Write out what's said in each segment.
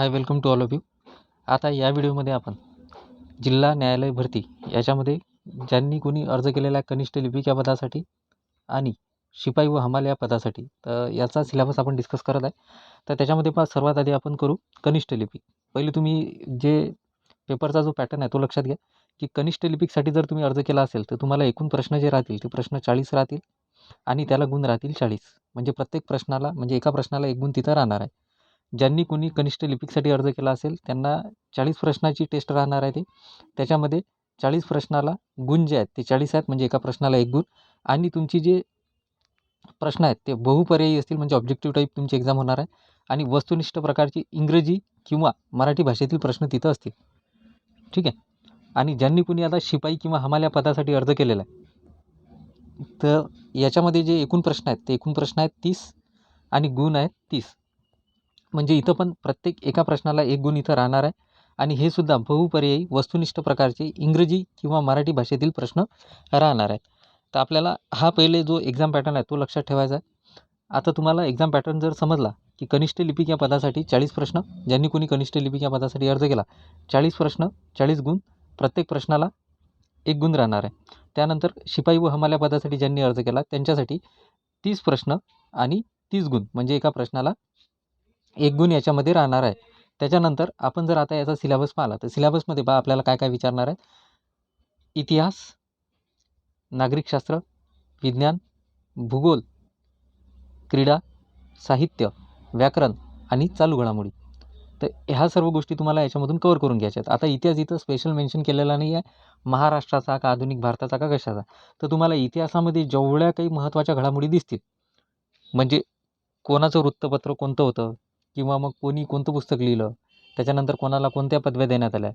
Hi welcome to all of you. आता या व्हिडिओमध्ये आपण जिल्हा न्यायालय भरती याच्यामध्ये ज्यांनी कोणी अर्ज केलेला आहे कनिष्ठ लिपिक या पदासाठी आणि शिपाई व हमाल या पदासाठी तर याचा सिलेबस आपण डिस्कस करत आहे. तर त्याच्यामध्ये पहा सर्वात आधी आपण करू कनिष्ठ लिपिक. पहिले तुम्ही जे पेपरचा जो पॅटर्न आहे तो लक्षात घ्या की कनिष्ठ लिपिकसाठी जर तुम्ही अर्ज केला असेल तर तुम्हाला एकूण प्रश्न जे राहतील ते प्रश्न चाळीस राहतील आणि त्याला गुण राहतील चाळीस. म्हणजे प्रत्येक प्रश्नाला म्हणजे एका प्रश्नाला एक गुण तिथं राहणार आहे. ज्यांनी कुणी कनिष्ठ लिपिकसाठी अर्ज केला असेल त्यांना चाळीस प्रश्नाची टेस्ट राहणार आहे ती. त्याच्यामध्ये चाळीस प्रश्नाला गुण जे आहेत ते चाळीस आहेत म्हणजे एका प्रश्नाला एक गुण. आणि तुमची जे प्रश्न आहेत ते बहुपर्यायी असतील म्हणजे ऑब्जेक्टिव्ह टाईप तुमची एक्झाम होणार आहे. आणि वस्तुनिष्ठ प्रकारची इंग्रजी किंवा मराठी भाषेतील प्रश्न तिथं असतील. ठीक आहे? आणि ज्यांनी कुणी आता शिपाई किंवा हमाल्या पदासाठी अर्ज केलेला आहे. तर याच्यामध्ये जे एकूण प्रश्न आहेत ते एकूण प्रश्न आहेत तीस आणि गुण आहेत तीस. म्हणजे इथं पण प्रत्येक एका प्रश्नाला एक गुण इथं राहणार आहे. आणि हे सुद्धा बहुपर्यायी वस्तुनिष्ठ प्रकारचे इंग्रजी किंवा मराठी भाषेतील प्रश्न राहणार आहेत. तर आपल्याला हा पहिले जो एक्झाम पॅटर्न आहे तो लक्षात ठेवायचा आहे. आता तुम्हाला एक्झाम पॅटर्न जर समजला की कनिष्ठ लिपिक या पदासाठी चाळीस प्रश्न ज्यांनी कोणी कनिष्ठ लिपिक या पदासाठी अर्ज केला चाळीस प्रश्न चाळीस गुण प्रत्येक प्रश्नाला एक गुण राहणार आहे. त्यानंतर शिपाई व हमाल्या पदासाठी ज्यांनी अर्ज केला त्यांच्यासाठी तीस प्रश्न आणि तीस गुण म्हणजे एका प्रश्नाला एक गुण याच्यामध्ये राहणार आहे. त्याच्यानंतर आपण जर आता याचा सिलेबस पाहिला तर सिलेबसमध्ये बा आपल्याला काय काय विचारणार आहे इतिहास नागरिकशास्त्र विज्ञान भूगोल क्रीडा साहित्य व्याकरण आणि चालू घडामोडी. तर ह्या सर्व गोष्टी तुम्हाला याच्यामधून कवर करून घ्यायच्या आहेत. आता इतिहास इथं स्पेशल मेन्शन केलेला नाही आहे. महाराष्ट्राचा का आधुनिक भारताचा का कशाचा? तर तुम्हाला इतिहासामध्ये जेवढ्या काही महत्त्वाच्या घडामोडी दिसतील म्हणजे कोणाचं वृत्तपत्र कोणतं होतं किंवा मग कोणी कोणतं पुस्तक लिहिलं त्याच्यानंतर कोणाला कोणत्या पदव्या देण्यात आल्या?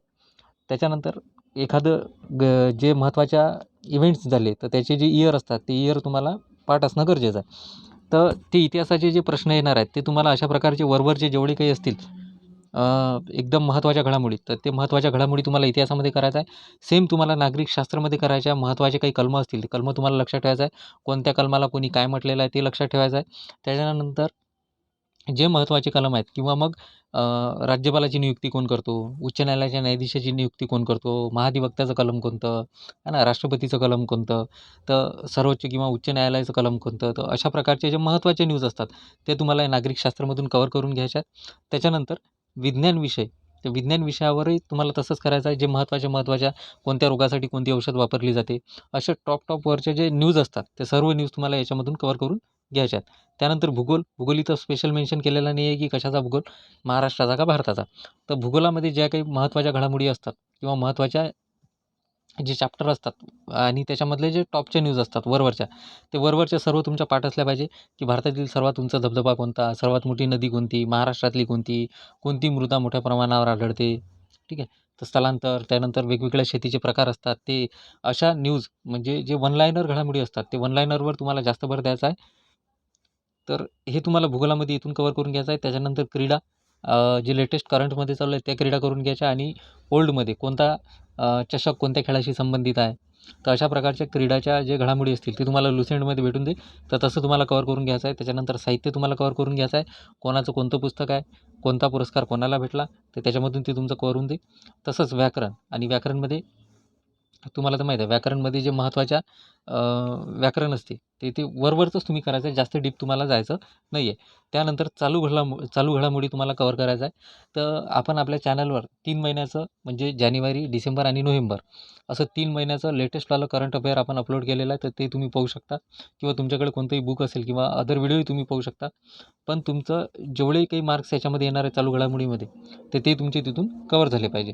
त्याच्यानंतर एखादं ग जे महत्त्वाच्या इव्हेंट्स झाले तर त्याचे जे इयर असतात ते इयर तुम्हाला पाठ असणं गरजेचं आहे. तर ते इतिहासाचे जे प्रश्न येणार आहेत ते तुम्हाला अशा प्रकारचे वरवरचे जेवढे काही असतील एकदम महत्त्वाच्या घडामोडी तर ते महत्त्वाच्या घडामोडी तुम्हाला इतिहासामध्ये करायचं आहे. सेम तुम्हाला नागरिकशास्त्रामध्ये करायच्या महत्त्वाचे काही कलमं असतील ते कलमं तुम्हाला लक्षात ठेवायचं आहे. कोणत्या कलमाला कोणी काय म्हटलेलं आहे ते लक्षात ठेवायचं आहे. त्याच्यानंतर जे महत्त्वाचे कलम आहेत किंवा मग राज्यपालाची नियुक्ती कोण करतो? उच्च न्यायालयाच्या न्यायाधीशाची नियुक्ती कोण करतो? महाधिवक्त्याचं कलम कोणतं? है ना? राष्ट्रपतीचं कलम कोणतं? तर सर्वोच्च किंवा उच्च न्यायालयाचं कलम कोणतं? तर अशा प्रकारचे जे महत्त्वाचे न्यूज असतात ते तुम्हाला नागरिकशास्त्रामधून कवर करून घ्यायच्या आहेत. त्याच्यानंतर विज्ञान विषय. तर विज्ञान विषयावरही तुम्हाला तसंच करायचं आहे जे महत्त्वाच्या महत्त्वाच्या कोणत्या रोगासाठी कोणती औषध वापरली जाते. असे टॉप टॉपवरचे जे न्यूज असतात ते सर्व न्यूज तुम्हाला याच्यामधून कवर करून घ्यायच्या आहेत त्यानंतर भूगोल. भूगोल इथं स्पेशल मेन्शन केलेला नाही आहे की कशाचा भूगोल? महाराष्ट्राचा का भारताचा? तर भूगोलामध्ये ज्या काही महत्त्वाच्या घडामोडी असतात किंवा महत्त्वाच्या जे चॅप्टर असतात आणि त्याच्यामधले जे टॉपच्या न्यूज असतात वरवरच्या ते वरवरच्या सर्व तुमच्या पाठ असल्या पाहिजे की भारतातील सर्वात उंच धबधबा कोणता? सर्वात मोठी नदी कोणती? महाराष्ट्रातली कोणती? कोणती मृदा मोठ्या प्रमाणावर आढळते? ठीक आहे. तर स्थलांतर त्यानंतर वेगवेगळ्या शेतीचे प्रकार असतात. ते अशा न्यूज म्हणजे जे वन लायनर घडामोडी असतात ते वन लायनरवर तुम्हाला जास्त भर द्यायचा आहे. तर हे तुम्हाला भूगोलामध्ये इथून कवर करून घ्यायचं आहे. त्याच्यानंतर क्रीडा जे लेटेस्ट करंटमध्ये चालू आहे त्या क्रीडा करून घ्यायच्या आणि ओल्डमध्ये कोणता चषक कोणत्या खेळाशी संबंधित आहे? तर अशा प्रकारच्या क्रीडाच्या जे घडामोडी असतील ते तुम्हाला लुसेंटमध्ये भेटून दे तर तसं तुम्हाला कवर करून घ्यायचं आहे. त्याच्यानंतर साहित्य तुम्हाला कवर करून घ्यायचं आहे. कोणाचं कोणतं पुस्तक आहे कोणता पुरस्कार कोणाला भेटला तर त्याच्यामधून ते तुमचं कवर होऊन दे तसंच व्याकरण आणि व्याकरणमध्ये तुम्हाला तर माहीत आहे व्याकरणमध्ये जे महत्त्वाच्या व्याकरण असते ते ते वरवरचंच तुम्ही करायचं आहे जास्त डीप तुम्हाला जायचं नाही आहे त्यानंतर चालू घडामो चालू घडामोडी तुम्हाला कवर करायचं आहे. तर आपण आपल्या चॅनलवर तीन महिन्याचं म्हणजे जानेवारी डिसेंबर आणि नोव्हेंबर असं तीन महिन्याचं लेटेस्टवालं करंट अफेअर आपण अपलोड केलेलं आहे तर ते तुम्ही पाहू शकता. किंवा तुमच्याकडे कोणतंही बुक असेल किंवा अदर व्हिडिओही तुम्ही पाहू शकता. पण तुमचं जेवढेही काही मार्क्स याच्यामध्ये येणार आहे चालू घडामोडीमध्ये तर ते तुमचे तिथून कवर झाले पाहिजे.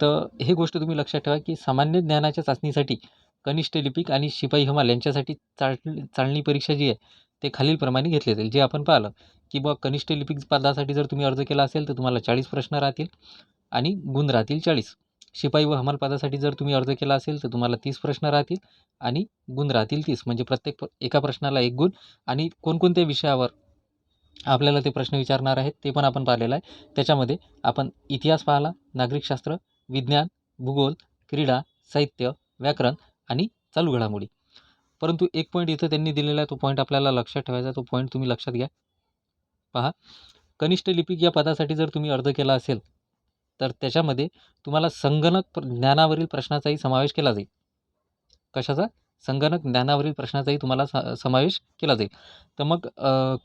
तर हे गोष्ट तुम्ही लक्षात ठेवा की सामान्य ज्ञानाच्या चाचणीसाठी कनिष्ठ लिपिक आणि शिपाई हमाल यांच्यासाठी चाळ चालणी परीक्षा जी आहे ते खालीलप्रमाणे घेतले जाईल. जे आपण पाहिलं की बुवा कनिष्ठ लिपिक पदासाठी जर तुम्ही अर्ज केला असेल तर तुम्हाला चाळीस प्रश्न राहतील आणि गुण राहतील चाळीस. शिपाई व हमाल पदासाठी जर तुम्ही अर्ज केला असेल तर तुम्हाला तीस प्रश्न राहतील आणि गुण राहतील तीस. म्हणजे प्रत्येक एका प्रश्नाला एक गुण आणि कोणकोणत्या विषयावर आपल्याला ते प्रश्न विचारणार आहेत ते पण आपण पाहिलेलं आहे. त्याच्यामध्ये आपण इतिहास पाहिला नागरिकशास्त्र विज्ञान भूगोल क्रीडा साहित्य व्याकरण आणि चालू घडामोडी. परंतु एक पॉईंट इथं त्यांनी दिलेला आहे तो पॉईंट आपल्याला लक्षात ठेवायचा तो पॉईंट तुम्ही लक्षात घ्या. पहा कनिष्ठ लिपिक या पदासाठी जर तुम्ही अर्ज केला असेल तर त्याच्यामध्ये तुम्हाला संगणक प्र ज्ञानावरील प्रश्नाचाही समावेश केला जाईल. कशाचा? संगणक ज्ञानावरील प्रश्नाचाही तुम्हाला स समावेश केला जाईल. तर मग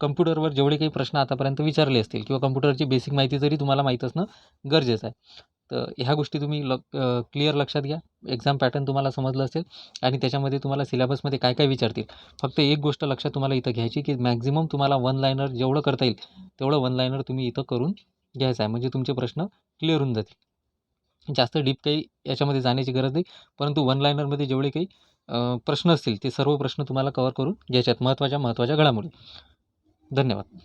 कम्प्युटरवर जेवढे काही प्रश्न आतापर्यंत विचारले असतील किंवा कम्प्युटरची बेसिक माहिती जरी तुम्हाला माहीत असणं गरजेचं आहे तर ह्या गोष्टी तुम्ही ल क्लिअर लक्षात घ्या. एक्झाम पॅटर्न तुम्हाला समजलं असेल आणि त्याच्यामध्ये तुम्हाला सिलेबसमध्ये काय काय विचारतील. फक्त एक गोष्ट लक्षात तुम्हाला इथं घ्यायची की मॅक्झिमम तुम्हाला वन लायनर जेवढं करता येईल तेवढं वन लायनर तुम्ही इथं करून घ्यायचं आहे. म्हणजे तुमचे प्रश्न क्लिअर होऊन जातील. जास्त डीप काही याच्यामध्ये जाण्याची गरज नाही. परंतु वन लायनरमध्ये जेवढे काही प्रश्न असतील ते सर्व प्रश्न तुम्हाला कवर करून घ्यायचे आहेत. महत्त्वाच्या महत्त्वाच्या घडामोडी. धन्यवाद.